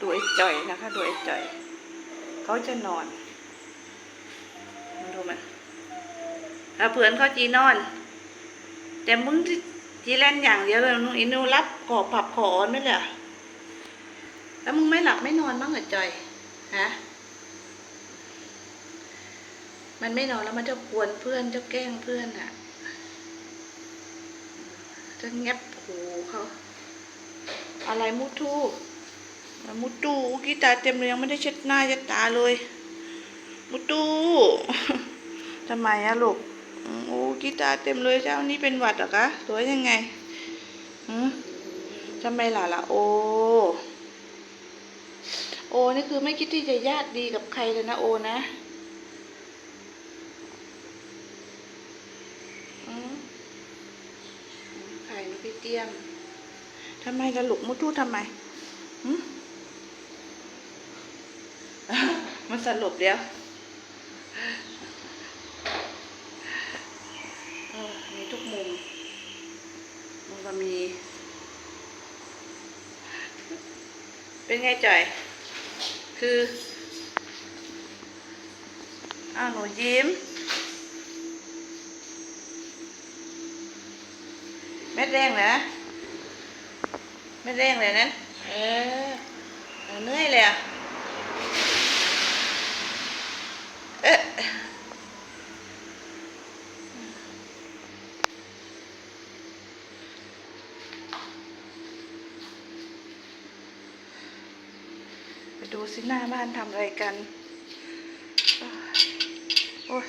ดูไอ้จ่อยนะคะ ดูไอ้จ่อย เขาจะนอนมันดูมันถ้าเผื่อนเขาจีนอน แต่มึงจีแลนอย่างเดียวเลยนุ้งอินูรับขอผับขออนไม่เลยเหรอแล้วมึงไม่หลับไม่นอนบ้างเหรอจ่อยฮะมันไม่นอนแล้วมันจะกวนเพื่อนจะแกล้งเพื่อนอะจะแงบหูเขาอะไรมุทู มุตูกีตาเต็มเลยยังไม่ได้เช็ดหน้าเช็ดตาเลย มุตูทำไมอะลูกโอ้กีตาเต็มเลยเจ้านี่เป็นหวัดหรอคะตัวยังไงหืมทำไมล่ะล่ะโอโอนี่คือไม่คิดที่จะญาติดีกับใครเลยนะโอนะอืมใครนะพี่เตี้ยมทำไมล่ะลูกมุทูทำไมหืม มันสลบเดี๋ยวเออมีทุกมุม มันก็มี เป็นไงจ่อย คือ อ้าวหนูยิ้ม เม็ดแรงเหรอเม็ดแรงเลยนะ เออเออเหนื่อยเลยอะ เอ๊ะไปดู สิหน้าบ้านทำอะไรกัน โอ้ย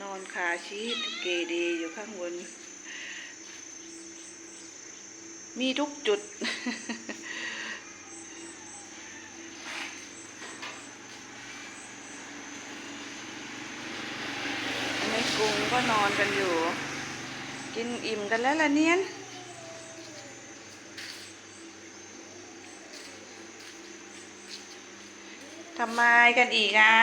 นอนขาชีดเกเดอยู่ข้างบน มีทุกจุด กรุงก็นอนกันอยู่ กินอิ่มกันแล้วล่ะเนียนทำไมกันอีกอะ